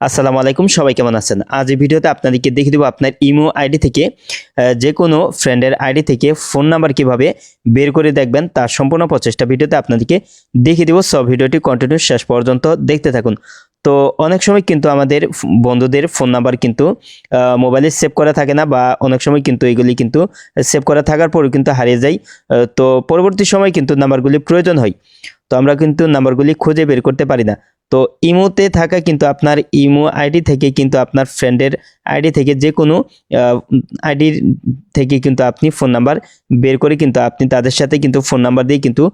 আসসালামু আলাইকুম, সবাই কেমন আছেন? আজ এই ভিডিওতে আপনাদেরকে দেখিয়ে দেবো আপনার ইমো আইডি থেকে যে কোনো ফ্রেন্ডের আইডি থেকে ফোন নাম্বার কীভাবে বের করে দেখবেন, তার সম্পূর্ণ প্রচেষ্টা ভিডিওতে আপনাদেরকে দেখিয়ে দেবো। সব ভিডিওটি কন্টিনিউ শেষ পর্যন্ত দেখতে থাকুন। তো অনেক সময় কিন্তু আমাদের বন্ধুদের ফোন নাম্বার কিন্তু মোবাইলে সেভ করা থাকে না বা অনেক সময় কিন্তু এগুলি কিন্তু সেভ করা থাকার পরেও কিন্তু হারিয়ে যায়। তো পরবর্তী সময় কিন্তু নাম্বারগুলি প্রয়োজন হয়। তো আমরা কিন্তু নাম্বারগুলি খুঁজে বের করতে পারি না। তো ইমোতে থাকা কিন্তু আপনার ইমো আইডি থেকে কিন্তু আপনার ফ্রেন্ডের আইডি থেকে যে কোনো আইডির থেকে কিন্তু আপনি ফোন নাম্বার বের করে কিন্তু আপনি তাদের সাথে কিন্তু ফোন নাম্বার দিয়ে কিন্তু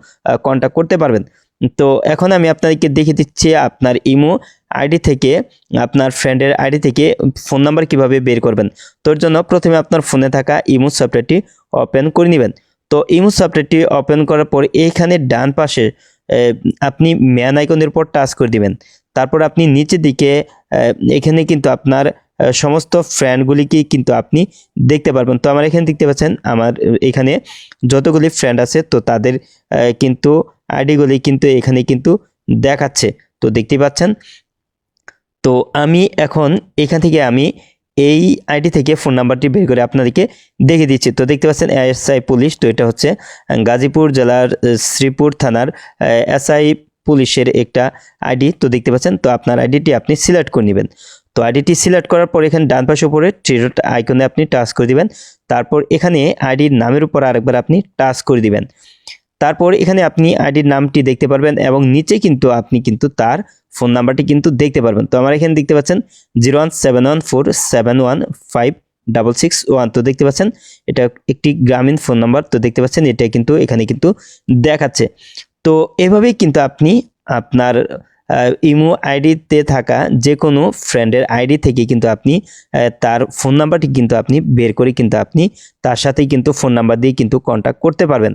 কন্ট্যাক্ট করতে পারবেন। তো এখন আমি আপনাদেরকে দেখিয়ে দিচ্ছি আপনার ইমো আইডি থেকে, আপনার ফ্রেন্ডের আইডি থেকে ফোন নাম্বার কীভাবে বের করবেন। তোর জন্য প্রথমে আপনার ফোনে থাকা ইমো সফটওয়্যারটি ওপেন করে নেবেন। তো ইমো সফটওয়্যারটি ওপেন করার পর এইখানে ডান পাশে আপনি ম্যান আইকনের উপর টাচ করে দিবেন। তারপর আপনি নিচের দিকে এখানে কিন্তু আপনার সমস্ত ফ্রেন্ডগুলিকে কিন্তু আপনি দেখতে পারবেন। তো আমার এখানে দেখতে পাচ্ছেন, আমার এখানে যতগুলি ফ্রেন্ড আছে, তো তাদের কিন্তু আইডিগুলি কিন্তু এখানে কিন্তু দেখাচ্ছে। তো দেখতে পাচ্ছেন? তো আমি এখন এখান থেকে আমি এই আইডি থেকে ফোন নাম্বারটি বের করে আপনাদেরকে দেখে দিচ্ছি। তো দেখতে পাচ্ছেন এসআই পুলিশ, তো এটা হচ্ছে গাজীপুর জেলার শ্রীপুর থানার এসআই পুলিশের একটা আইডি। তো দেখতে পাচ্ছেন, তো আপনার আইডিটি আপনি সিলেক্ট করে নেবেন। তো আইডিটি সিলেক্ট করার পর এখানে ডান পাশে উপরে ট্রিডট আইকনে আপনি টাচ করে দিবেন। তারপর এখানে আইডির নামের উপর আরেকবার আপনি টাচ করে দিবেন। তারপর এখানে আপনি আইডির নামটি দেখতে পারবেন এবং নিচে কিন্তু আপনি কিন্তু তার ফোন নাম্বারটি কিন্তু দেখতে পারবেন। তো আমার এখানে দেখতে পাচ্ছেন zero one seven one four seven one five double six one. তো দেখতে পাচ্ছেন এটা একটি গ্রামীণ ফোন নাম্বার। তো দেখতে পাচ্ছেন এটা কিন্তু এখানে কিন্তু দেখাচ্ছে। তো এভাবেই কিন্তু আপনি আপনার ইমো আইডিতে থাকা যে কোনো ফ্রেন্ডের আইডি থেকে কিন্তু আপনি তার ফোন নাম্বারটি কিন্তু আপনি বের করে কিন্তু আপনি তার সাথেই কিন্তু ফোন নাম্বার দিয়ে কিন্তু কন্ট্যাক্ট করতে পারবেন।